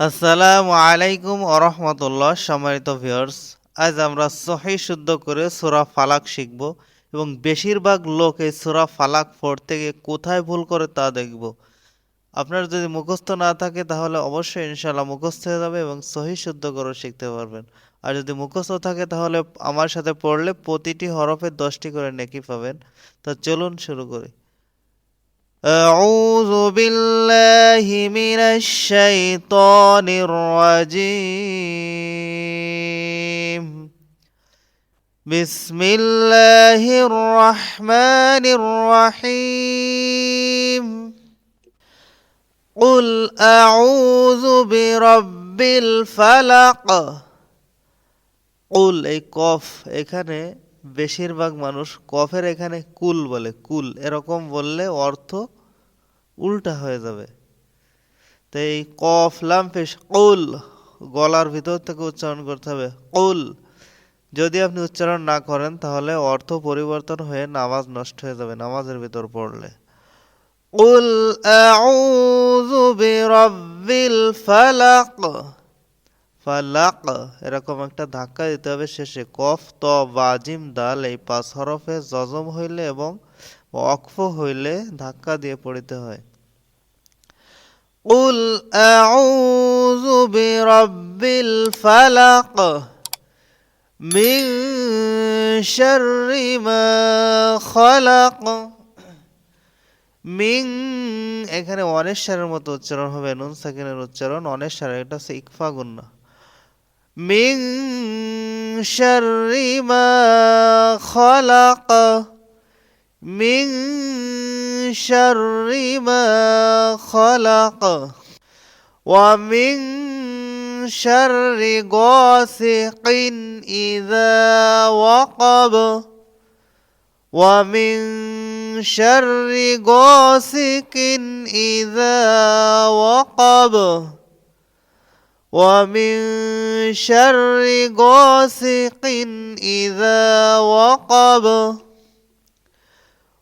আসসালামু আলাইকুম আরহামতুল্লাহ সম্মানিত ভিউয়ার্স, আজ আমরা সহি শুদ্ধ করে সূরা ফালাক শিখব এবং বেশিরভাগ লোক এই সূরা ফালাক পড়তে গিয়ে কোথায় ভুল করে তা দেখব। আপনার যদি মুখস্থ না থাকে তাহলে অবশ্যই ইনশাল্লাহ মুখস্থ হয়ে যাবে এবং সহি শুদ্ধ করে শিখতে পারবেন। আর যদি মুখস্থ থাকে তাহলে আমার সাথে পড়লে প্রতিটি হরফে দশটি করে নেকি পাবেন। তা চলুন শুরু করি। أعوذ بالله من الشيطان الرجيم بسم الله الرحمن الرحيم قل أعوذ برب الفلق কুল এই কফ এখানে বেশিরভাগ মানুষ কফের এখানে কুল বলে কুল এরকম বললে অর্থ উল্টা হয়ে যাবে। তো এই কফ, লাম কুল গলার ভিতর থেকে উচ্চারণ করতে হবে। কুল। যদি আপনি উচ্চারণ না করেন, তাহলে অর্থ পরিবর্তন হয়ে নামাজ নষ্ট হয়ে যাবে, নামাজের ভিতর পড়লে। কুল, আউযু বিরাব্বিল ফালাক। ফালাক, এরকম একটা ধাক্কা দিতে হবে শেষে। কফ, ত বাজিম দাল, এই পাঁচ হরফে জজম হইলে এবং অক্ফ হইলে ধাক্কা দিয়ে পড়িতে হয়। قل أعوذ برب الفلق من شر ما خلق মিং এখানে অনেশ্বরের মতো উচ্চারণ হবে নুন সাকিনের উচ্চারণ অনেশ্বর এটা হচ্ছে ইকফা গুন্না মিং শাররি মা খলাক من شر ما خلق ومن شر غاسق إذا وقب ومن شر غاسق إذا وقب ومن شر غاسق إذا وقب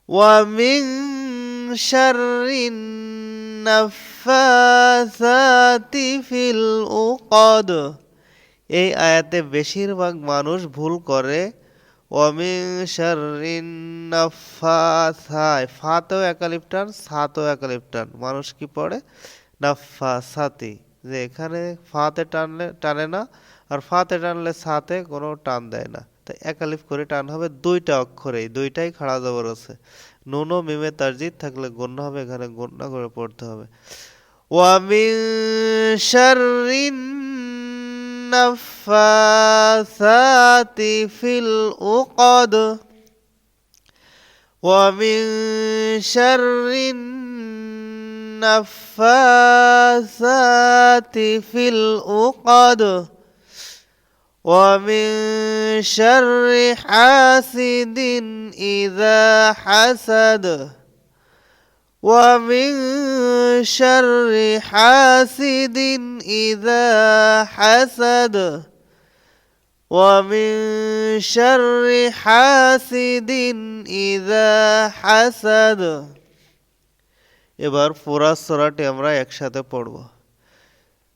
ومن شر النفاثات في العقد এই আয়াতে বেশিরভাগ মানুষ ভুল করে ওমিন শাররিন নাফাসায় ফাতেও একালিপটান সাতেও একালিপটান মানুষ কি পড়ে নাফাসাতি যে এখানে ফাতে টানলে টানে না আর ফাতে টানলে সাতে কোনো টান দেয় না তাই একালিফ করে টান হবে দুইটা অক্ষরেই দুইটাই খাড়া জবর আছে নুন ও মিমে তারজিদ থাকলে গণ্য হবে এখানে গণ্য করে পড়তে হবে ওয়ামিন শাররিন النفاثات في العقد ومن شر النفاثات في العقد ومن شر حاسد إذا حسد ومن شر حاسد إذا حسد ومن شر حاسد إذا حسد এবার পুরা সূরাটি আমরা একসাথে পড়ব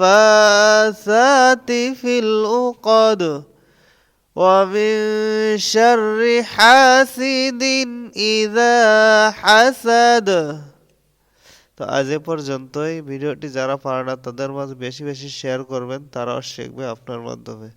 النفاثات في العقد ومن شر حاسد إذا حسد তো আজ এ পর্যন্তই ভিডিওটি যারা পারে না তাদের মাঝে বেশি বেশি শেয়ার করবেন তারাও শিখবে আপনার মাধ্যমে